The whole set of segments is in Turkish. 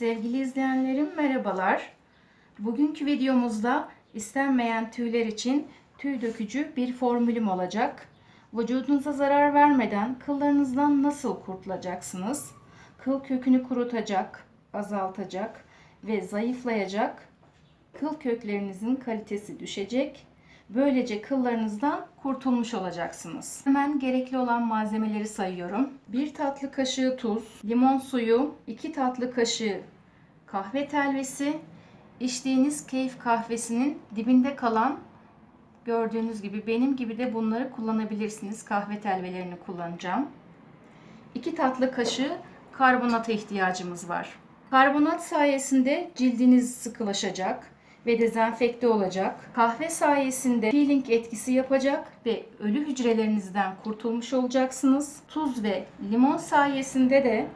Sevgili izleyenlerim merhabalar. Bugünkü videomuzda istenmeyen tüyler için tüy dökücü bir formülüm olacak. Vücudunuza zarar vermeden kıllarınızdan nasıl kurtulacaksınız? Kıl kökünü kurutacak, azaltacak ve zayıflayacak. Kıl köklerinizin kalitesi düşecek. Böylece kıllarınızdan kurtulmuş olacaksınız. Hemen gerekli olan malzemeleri sayıyorum. 1 tatlı kaşığı tuz, limon suyu, 2 tatlı kaşığı kahve telvesi, içtiğiniz keyif kahvesinin dibinde kalan gördüğünüz gibi benim gibi de bunları kullanabilirsiniz. Kahve telvelerini kullanacağım. 2 tatlı kaşığı karbonata ihtiyacımız var. Karbonat sayesinde cildiniz sıkılaşacak ve dezenfekte olacak. Kahve sayesinde peeling etkisi yapacak ve ölü hücrelerinizden kurtulmuş olacaksınız. Tuz ve limon sayesinde de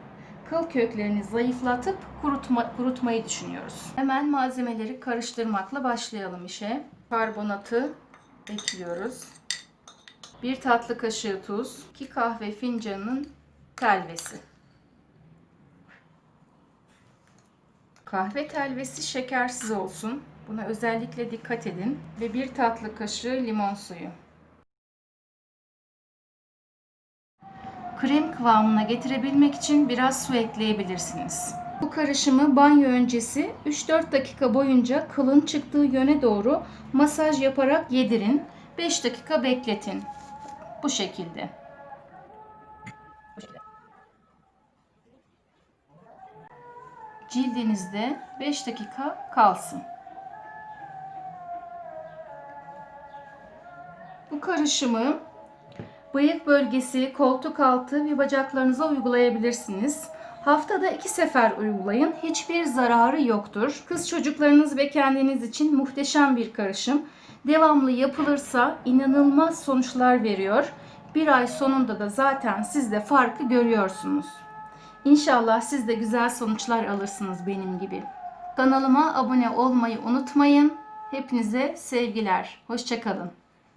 kıl köklerini zayıflatıp kurutma, kurutmayı düşünüyoruz. Hemen malzemeleri karıştırmakla başlayalım işe. Karbonatı ekliyoruz. 1 tatlı kaşığı tuz, 2 kahve fincanının telvesi. Kahve telvesi şekersiz olsun. Buna özellikle dikkat edin. Ve bir tatlı kaşığı limon suyu. Krem kıvamına getirebilmek için biraz su ekleyebilirsiniz. Bu karışımı banyo öncesi 3-4 dakika boyunca kılın çıktığı yöne doğru masaj yaparak yedirin. 5 dakika bekletin. Bu şekilde. Cildinizde 5 dakika kalsın. Bu karışımı bıyık bölgesi, koltuk altı ve bacaklarınıza uygulayabilirsiniz. Haftada iki sefer uygulayın. Hiçbir zararı yoktur. Kız çocuklarınız ve kendiniz için muhteşem bir karışım. Devamlı yapılırsa inanılmaz sonuçlar veriyor. Bir ay sonunda da zaten siz de farkı görüyorsunuz. İnşallah siz de güzel sonuçlar alırsınız benim gibi. Kanalıma abone olmayı unutmayın. Hepinize sevgiler. Hoşçakalın.